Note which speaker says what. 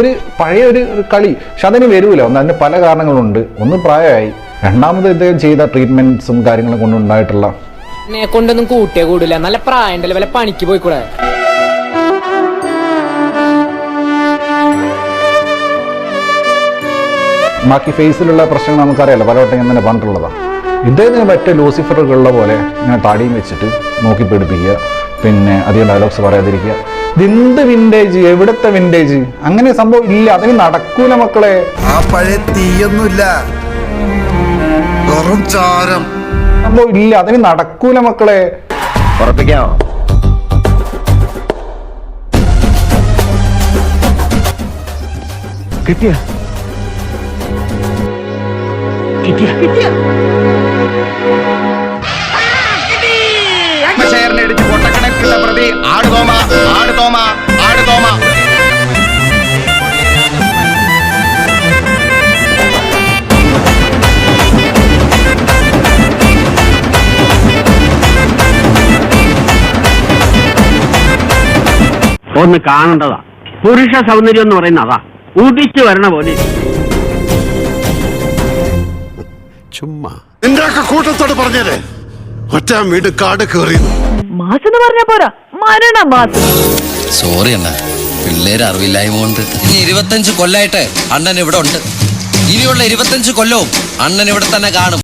Speaker 1: ഒരു പഴയ ഒരു കളി. പക്ഷെ അതിന് വരൂല. ഒന്ന് അതിന് പല കാരണങ്ങളുണ്ട്. ഒന്ന് പ്രായമായി. രണ്ടാമത് ഇദ്ദേഹം ചെയ്ത ട്രീറ്റ്മെന്റ്സും കാര്യങ്ങളും കൊണ്ടുണ്ടായിട്ടുള്ള
Speaker 2: കൊണ്ടൊന്നും കൂട്ടിയ കൂടില്ല നല്ല പ്രായം ഉണ്ടല്ലോ വല്ല പണിക്ക് പോയിക്കൂടെ?
Speaker 1: ബാക്കി ഫേസിലുള്ള പ്രശ്നങ്ങൾ നമുക്കറിയാലോ. പലവട്ടം ഞാൻ തന്നെ പറഞ്ഞിട്ടുള്ളതാണ് ഇദ്ദേഹത്തിന് മറ്റേ ലൂസിഫറുകളുള്ള പോലെ ഇങ്ങനെ താടിയും വെച്ചിട്ട് നോക്കി പിടിപ്പിക്കുക. പിന്നെ അധികം ഡയലോഗ്സ് പറയാതിരിക്കുക. ഇതെന്ത് വിന്റേജ് എവിടത്തെ വിന്റേജ് അങ്ങനെ സംഭവം ഇല്ല. അതിന് നടക്കൂല മക്കളെ.
Speaker 3: ആ പഴയ തീയൊന്നുമില്ല. വെറും ചാരം.
Speaker 1: സംഭവം ഇല്ല. അതിന് നടക്കൂല മക്കളെ.
Speaker 4: ഉറപ്പിക്കാമോ? കിട്ടിയ?
Speaker 5: ഇടിച്ച് ആടുതോമ
Speaker 6: ഒന്ന് കാണേണ്ടതാ. പുരുഷ സൗന്ദര്യം എന്ന് പറയുന്ന അതാ. ഉദിച്ചു വരണ പോലെ.
Speaker 3: ചുമ്മാ. നിന്റെ ഒക്കെ കൂട്ടത്തോട് പറഞ്ഞേരെ. ഒറ്റ വീട് കാട് കയറി
Speaker 7: മാസം എന്ന് പറഞ്ഞ പോരാ. മരണ മാസം.
Speaker 8: സോറി അണ്ണ. പിള്ളേർ അറിവില്ലായ്മ കൊണ്ട്. ഇനി ഇരുപത്തഞ്ച് കൊല്ലായിട്ട് അണ്ണൻ ഇവിടെ ഉണ്ട്. ഇനിയുള്ള ഇരുപത്തഞ്ച് കൊല്ലവും അണ്ണൻ ഇവിടെ തന്നെ കാണും.